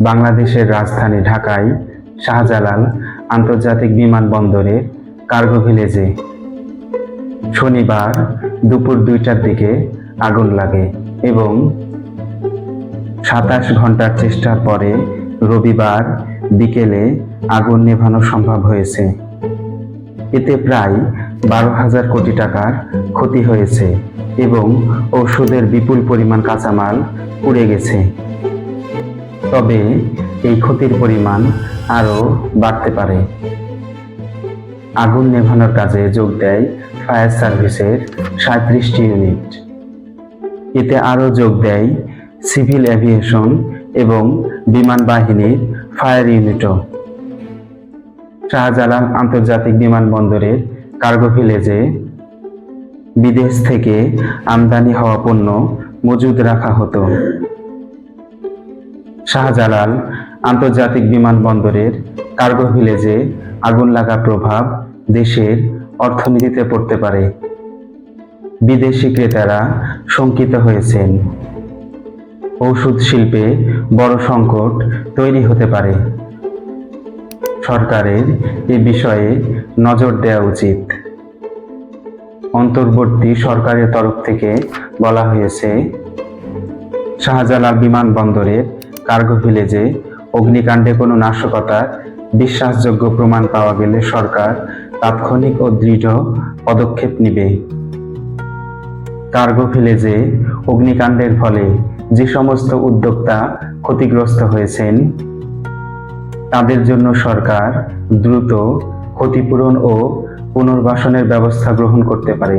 বাংলাদেশের রাজধানী ঢাকায় শাহজালাল আন্তর্জাতিক বিমানবন্দরে কার্গো ভিলেজে শনিবার দুপুর দুইটার দিকে আগুন লাগে এবং সাতাশ ঘণ্টার চেষ্টার পরে রবিবার বিকেলে আগুন নেভানো সম্ভব হয়েছে। এতে প্রায় বারো হাজার কোটি টাকার ক্ষতি হয়েছে এবং ওষুধের বিপুল পরিমাণ কাঁচামাল পুড়ে গেছে। তবে এই ক্ষতির পরিমাণ আরও বাড়তে পারে। আগুন নেভানোর কাজে যোগ দেয় ফায়ার সার্ভিসের সাঁত্রিশটি ইউনিট। এতে আরও যোগ দেয় সিভিল এভিয়েশন এবং বিমান বাহিনীর ফায়ার ইউনিটও। শাহজালাল আন্তর্জাতিক বিমানবন্দরের কার্গো ভিলেজে বিদেশ থেকে আমদানি হওয়া পণ্য মজুদ রাখা হতো। শাহজালাল আন্তর্জাতিক বিমানবন্দরের কার্গো ভিলেজে আগুন লাগার প্রভাব দেশের অর্থনীতিতে পড়তে পারে। বিদেশি ক্রেতারা শঙ্কিত হয়েছেন। ঔষধ শিল্পে বড় সংকট তৈরি হতে পারে। সরকারের এ বিষয়ে নজর দেওয়া উচিত। অন্তর্বর্তী সরকারের তরফ থেকে বলা হয়েছে, শাহজালাল বিমানবন্দরের কার্গো ভিলেজে অগ্নিকাণ্ডে কোনো নাশকতার বিশ্বাসযোগ্য প্রমাণ পাওয়া গেলে সরকার তাৎক্ষণিক ও দৃঢ় পদক্ষেপ নেবে। কার্গো ভিলেজে অগ্নিকাণ্ডের ফলে যে সমস্ত উদ্যোক্তা ক্ষতিগ্রস্ত হয়েছেন, তাদের জন্য সরকার দ্রুত ক্ষতিপূরণ ও পুনর্বাসনের ব্যবস্থা গ্রহণ করতে পারে।